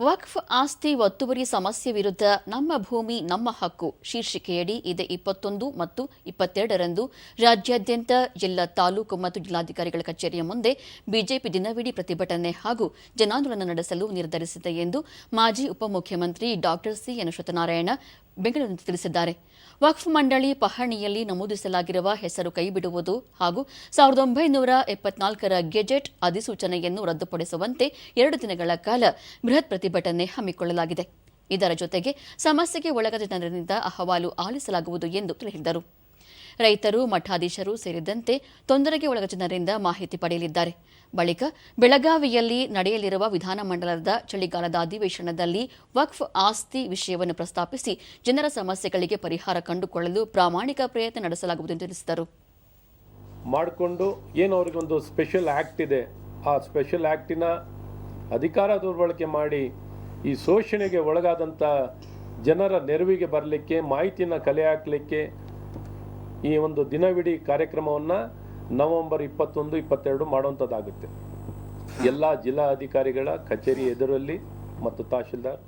ವಕ್ಫ್ ಆಸ್ತಿ ಒತ್ತುವರಿ ಸಮಸ್ಯೆ ವಿರುದ್ಧ ನಮ್ಮ ಭೂಮಿ, ನಮ್ಮ ಹಕ್ಕು. ಶೀರ್ಷಿಕೆಯಡಿ ಇದೇ ಇಪ್ಪತ್ತೊಂದು ಮತ್ತು ಇಪ್ಪತ್ತೆರಡರಂದು ರಾಜ್ಯಾದ್ಯಂತ ಜಿಲ್ಲಾ ತಾಲೂಕು ಮತ್ತು ಜಿಲ್ಲಾಧಿಕಾರಿಗಳ ಕಚೇರಿಯ ಮುಂದೆ ಬಿಜೆಪಿ ದಿನವಿಡೀ ಪ್ರತಿಭಟನೆ ಹಾಗೂ ಜನಾಂದೋಲನ ನಡೆಸಲು ನಿರ್ಧರಿಸಿದೆ ಎಂದು ಮಾಜಿ ಉಪಮುಖ್ಯಮಂತ್ರಿ ಡಾಕ್ಟರ್ ಸಿ ಎನ್ ಸತ್ಯನಾರಾಯಣ ಬೆಂಗಳೂರಿನಲ್ಲಿ ತಿಳಿಸಿದ್ದಾರೆ. ವಕ್ಫ್ ಮಂಡಳಿ ಪಹಣಿಯಲ್ಲಿ ನಮೂದಿಸಲಾಗಿರುವ ಹೆಸರು ಕೈಬಿಡುವುದು ಹಾಗೂ ಸಾವಿರದ ಒಂಬೈನೂರ ಎಪ್ಪತ್ನಾಲ್ಕರ ಗೆಜೆಟ್ ಅಧಿಸೂಚನೆಯನ್ನು ರದ್ದುಪಡಿಸುವಂತೆ ಎರಡು ದಿನಗಳ ಕಾಲ ಬೃಹತ್ ಪ್ರತಿಭಟನೆ ಹಮ್ಮಿಕೊಳ್ಳಲಾಗಿದೆ. ಇದರ ಜೊತೆಗೆ ಸಮಸ್ಯೆಗೆ ಒಳಗಾದ ಜನರಿಂದ ಅಹವಾಲು ಆಲಿಸಲಾಗುವುದು ಎಂದು ತಿಳಿಸಿದರು. ರೈತರು, ಮಠಾಧೀಶರು ಸೇರಿದಂತೆ ತೊಂದರೆಗೆ ಒಳಗ ಜನರಿಂದ ಮಾಹಿತಿ ಪಡೆಯಲಿದ್ದಾರೆ. ಬಳಿಕ ಬೆಳಗಾವಿಯಲ್ಲಿ ನಡೆಯಲಿರುವ ವಿಧಾನಮಂಡಲದ ಚಳಿಗಾಲದ ಅಧಿವೇಶನದಲ್ಲಿ ವಕ್ಫ್ ಆಸ್ತಿ ವಿಷಯವನ್ನು ಪ್ರಸ್ತಾಪಿಸಿ ಜನರ ಸಮಸ್ಯೆಗಳಿಗೆ ಪರಿಹಾರ ಕಂಡುಕೊಳ್ಳಲು ಪ್ರಾಮಾಣಿಕ ಪ್ರಯತ್ನ ನಡೆಸಲಾಗುವುದು ಎಂದು ತಿಳಿಸಿದರು. ಮಾಡಿಕೊಂಡು ಏನು ಅವ್ರಿಗೊಂದು ಸ್ಪೆಷಲ್ ಆ್ಯಕ್ಟ್ ಇದೆ. ಆ ಸ್ಪೆಷಲ್ ಆ್ಯಕ್ಟಿನ ಅಧಿಕಾರ ದುರ್ಬಳಕೆ ಮಾಡಿ ಈ ಶೋಷಣೆಗೆ ಒಳಗಾದಂಥ ಜನರ ನೆರವಿಗೆ ಬರಲಿಕ್ಕೆ ಮಾಹಿತಿನ ಕಲೆ ಹಾಕಲಿಕ್ಕೆ ಈ ಒಂದು ದಿನವಿಡೀ ಕಾರ್ಯಕ್ರಮವನ್ನು ನವೆಂಬರ್ ಇಪ್ಪತ್ತೊಂದು, ಇಪ್ಪತ್ತೆರಡು ಮಾಡುವಂಥದ್ದಾಗುತ್ತೆ. ಎಲ್ಲ ಜಿಲ್ಲಾ ಅಧಿಕಾರಿಗಳ ಕಚೇರಿ ಎದುರಲ್ಲಿ ಮತ್ತು ತಹಶೀಲ್ದಾರ್.